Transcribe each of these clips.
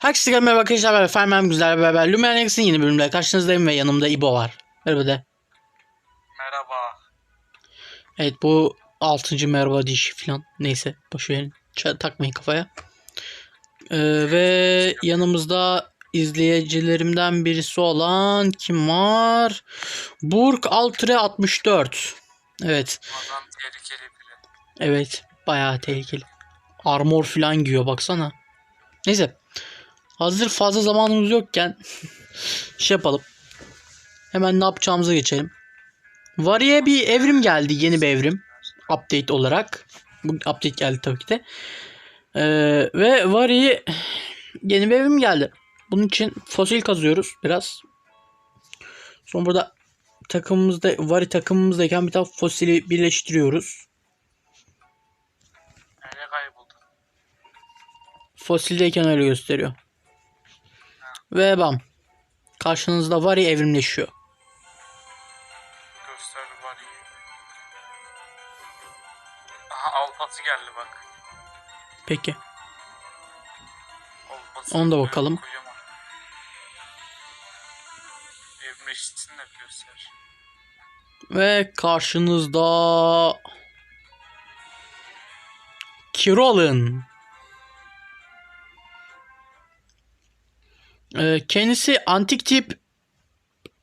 Herkese merhaba arkadaşlar ben Ferman Güzel beraber Lumen X'in yeni bölümde karşınızdayım ve yanımda İbo var. Merhaba de. Merhaba. Evet bu 6. merhaba dişi falan. Neyse boşverin. Takmayın kafaya. Ee, ve yanımızda izleyicilerimden birisi olan kim var? Burk Altre 64. Evet. Adam tehlikeli biri. Evet. Bayağı tehlikeli. Armor falan giyiyor baksana. Neyse. Hazır fazla zamanımız yokken şey yapalım. Hemen ne yapacağımıza geçelim. Vari'ye bir evrim geldi. Yeni bir evrim. Update olarak. Bu update geldi tabii ki de. Ee, ve Vari'ye yeni bir evrim geldi. Bunun için fosil kazıyoruz biraz. Sonra burada takımımızda Vari takımımızdayken bir tane fosili birleştiriyoruz. Fosildeyken öyle gösteriyor. Ve bam. Karşınızda Vari evrimleşiyor. Göster var. Aha alpası geldi bak. Peki. Alpası Ona da bakalım. Kocaman. De göster. Ve karşınızda Kirol'un kendisi antik tip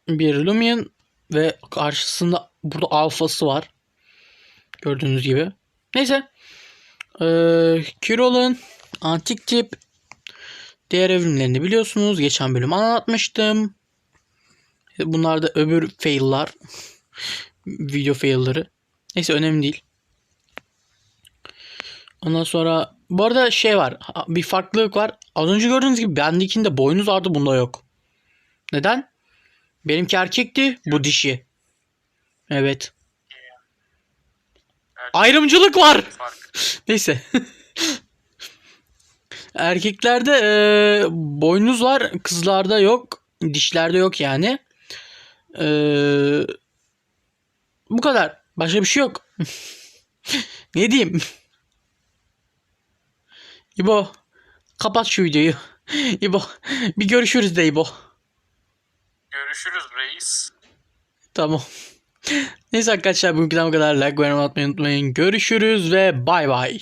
bir Lumion ve karşısında burada alfası var. Gördüğünüz gibi. Neyse. Ee, Kirol'un antik tip diğer evrimlerini biliyorsunuz. Geçen bölüm anlatmıştım. Bunlar da öbür fail'lar. Video fail'ları. Neyse önemli değil. Ondan sonra bu arada şey var. Bir farklılık var. Az önce gördüğünüz gibi bendekinde boynuz vardı bunda yok. Neden? Benimki erkekti bu dişi. Evet. Ayrımcılık var. Neyse. Erkeklerde e, boynuz var, kızlarda yok, dişlerde yok yani. E, bu kadar. Başka bir şey yok. ne diyeyim? İbo, kapat şu videoyu. İbo, bir görüşürüz de İbo. Görüşürüz reis. Tamam. Neyse arkadaşlar bugünküden bu kadar. Like, beğenmeyi unutmayın. Görüşürüz ve bay bay.